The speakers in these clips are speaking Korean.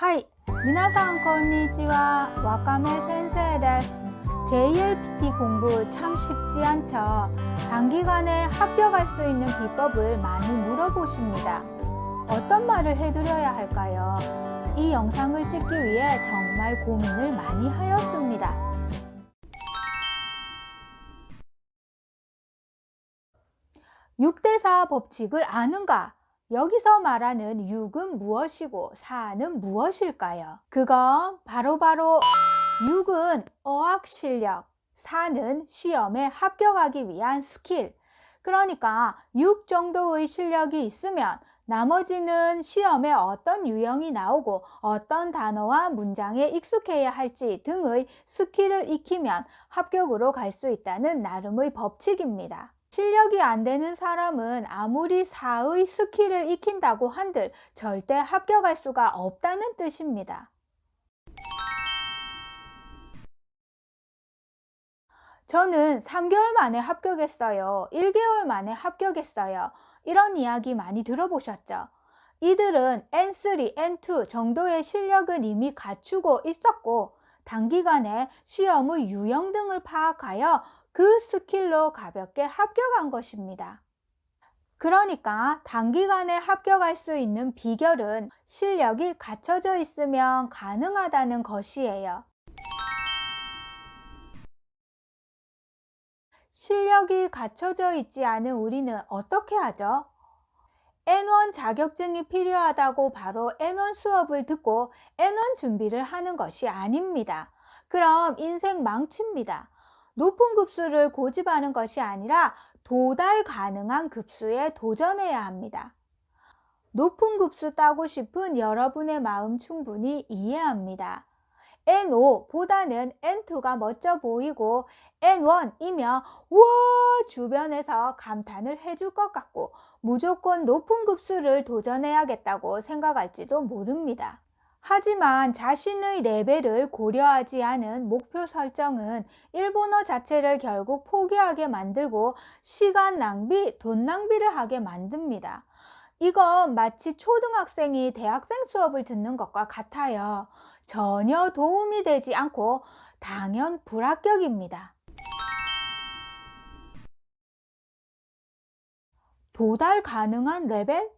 하이, 미나상 건니치와 와카메 센세이 데스. JLPT 공부 참 쉽지 않죠. 단기간에 합격할 수 있는 비법을 많이 물어보십니다. 어떤 말을 해드려야 할까요? 이 영상을 찍기 위해 정말 고민을 많이 하였습니다. 6대4 법칙을 아는가? 여기서 말하는 6은 무엇이고 4는 무엇일까요? 그건 바로바로 6은 어학 실력, 4는 시험에 합격하기 위한 스킬. 그러니까 6 정도의 실력이 있으면 나머지는 시험에 어떤 유형이 나오고 어떤 단어와 문장에 익숙해야 할지 등의 스킬을 익히면 합격으로 갈 수 있다는 나름의 법칙입니다. 실력이 안 되는 사람은 아무리 사의 스킬을 익힌다고 한들 절대 합격할 수가 없다는 뜻입니다. 저는 3개월 만에 합격했어요. 1개월 만에 합격했어요. 이런 이야기 많이 들어보셨죠? 이들은 N3, N2 정도의 실력은 이미 갖추고 있었고 단기간에 시험의 유형 등을 파악하여 그 스킬로 가볍게 합격한 것입니다. 그러니까 단기간에 합격할 수 있는 비결은 실력이 갖춰져 있으면 가능하다는 것이에요. 실력이 갖춰져 있지 않은 우리는 어떻게 하죠? N1 자격증이 필요하다고 바로 N1 수업을 듣고 N1 준비를 하는 것이 아닙니다. 그럼 인생 망칩니다. 높은 급수를 고집하는 것이 아니라 도달 가능한 급수에 도전해야 합니다. 높은 급수 따고 싶은 여러분의 마음 충분히 이해합니다. N5 보다는 N2가 멋져 보이고 N1이면 와 주변에서 감탄을 해줄 것 같고 무조건 높은 급수를 도전해야겠다고 생각할지도 모릅니다. 하지만 자신의 레벨을 고려하지 않은 목표 설정은 일본어 자체를 결국 포기하게 만들고 시간 낭비, 돈 낭비를 하게 만듭니다. 이건 마치 초등학생이 대학생 수업을 듣는 것과 같아요. 전혀 도움이 되지 않고 당연 불합격입니다. 도달 가능한 레벨?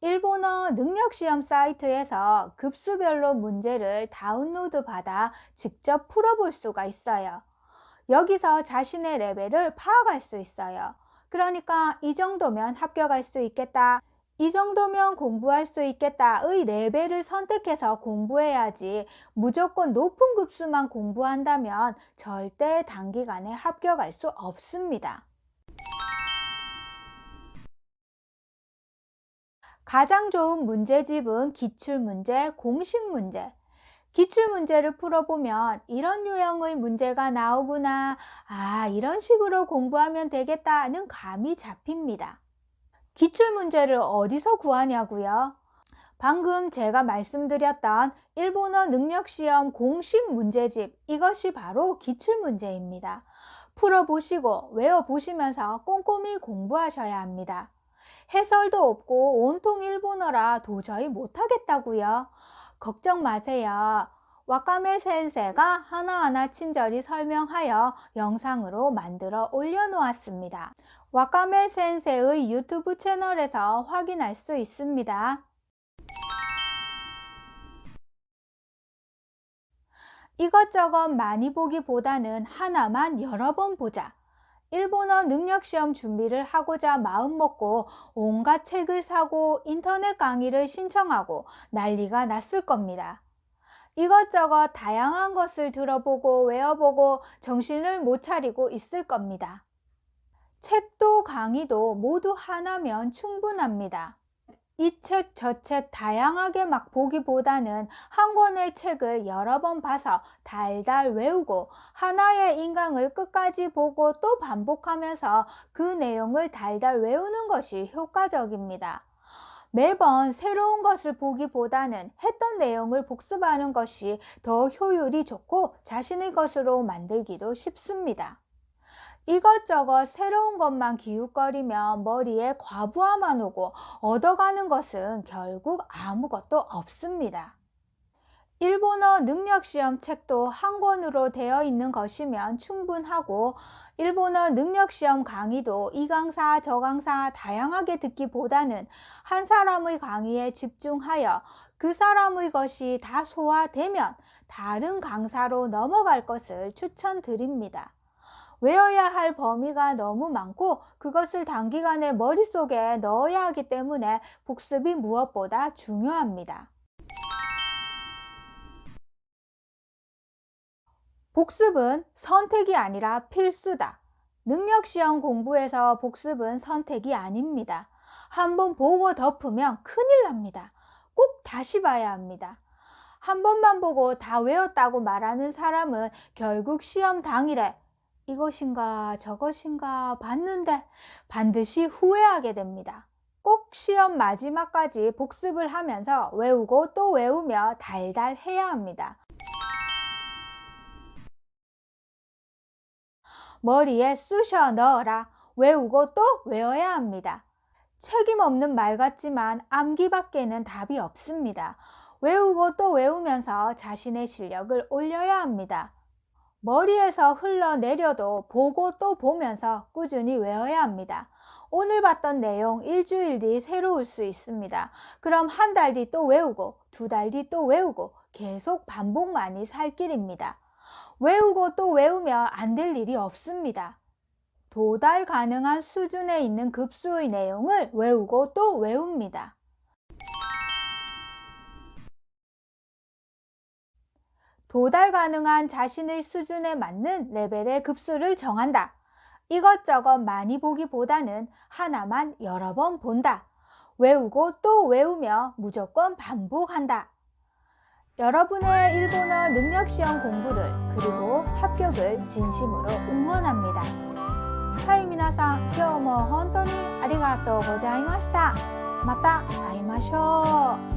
일본어 능력시험 사이트에서 급수별로 문제를 다운로드 받아 직접 풀어볼 수가 있어요. 여기서 자신의 레벨을 파악할 수 있어요. 그러니까 이 정도면 합격할 수 있겠다. 이 정도면 공부할 수 있겠다의 레벨을 선택해서 공부해야지 무조건 높은 급수만 공부한다면 절대 단기간에 합격할 수 없습니다. 가장 좋은 문제집은 기출문제, 공식문제. 기출문제를 풀어보면 이런 유형의 문제가 나오구나. 아, 이런 식으로 공부하면 되겠다는 감이 잡힙니다. 기출문제를 어디서 구하냐고요? 방금 제가 말씀드렸던 일본어 능력시험 공식 문제집, 이것이 바로 기출문제입니다. 풀어보시고 외워보시면서 꼼꼼히 공부하셔야 합니다. 해설도 없고 온통 일본어라 도저히 못하겠다고요. 걱정 마세요. 와카메 센세가 하나하나 친절히 설명하여 영상으로 만들어 올려놓았습니다. 와카메 센세의 유튜브 채널에서 확인할 수 있습니다. 이것저것 많이 보기보다는 하나만 여러 번 보자. 일본어 능력시험 준비를 하고자 마음먹고 온갖 책을 사고 인터넷 강의를 신청하고 난리가 났을 겁니다. 이것저것 다양한 것을 들어보고 외워보고 정신을 못 차리고 있을 겁니다. 책도 강의도 모두 하나면 충분합니다. 이 책, 저 책 다양하게 막 보기보다는 한 권의 책을 여러 번 봐서 달달 외우고 하나의 인강을 끝까지 보고 또 반복하면서 그 내용을 달달 외우는 것이 효과적입니다. 매번 새로운 것을 보기보다는 했던 내용을 복습하는 것이 더 효율이 좋고 자신의 것으로 만들기도 쉽습니다. 이것저것 새로운 것만 기웃거리면 머리에 과부하만 오고 얻어가는 것은 결국 아무것도 없습니다. 일본어 능력시험 책도 한 권으로 되어 있는 것이면 충분하고 일본어 능력시험 강의도 이 강사 저 강사 다양하게 듣기보다는 한 사람의 강의에 집중하여 그 사람의 것이 다 소화되면 다른 강사로 넘어갈 것을 추천드립니다. 외워야 할 범위가 너무 많고 그것을 단기간에 머릿속에 넣어야 하기 때문에 복습이 무엇보다 중요합니다. 복습은 선택이 아니라 필수다. 능력시험 공부에서 복습은 선택이 아닙니다. 한번 보고 덮으면 큰일 납니다. 꼭 다시 봐야 합니다. 한 번만 보고 다 외웠다고 말하는 사람은 결국 시험 당일에 이것인가 저것인가 봤는데 반드시 후회하게 됩니다. 꼭 시험 마지막까지 복습을 하면서 외우고 또 외우며 달달해야 합니다. 머리에 쑤셔 넣어라. 외우고 또 외워야 합니다. 책임 없는 말 같지만 암기 밖에는 답이 없습니다. 외우고 또 외우면서 자신의 실력을 올려야 합니다. 머리에서 흘러내려도 보고 또 보면서 꾸준히 외워야 합니다. 오늘 봤던 내용 일주일 뒤 새로울 수 있습니다. 그럼 한 달 뒤 또 외우고 두 달 뒤 또 외우고 계속 반복만이 살 길입니다. 외우고 또 외우면 안 될 일이 없습니다. 도달 가능한 수준에 있는 급수의 내용을 외우고 또 외웁니다. 도달 가능한 자신의 수준에 맞는 레벨의 급수를 정한다. 이것저것 많이 보기보다는 하나만 여러 번 본다. 외우고 또 외우며 무조건 반복한다. 여러분의 일본어 능력 시험 공부를 그리고 합격을 진심으로 응원합니다. はい、皆さん、今日も本当にありがとうございました。また会いましょう。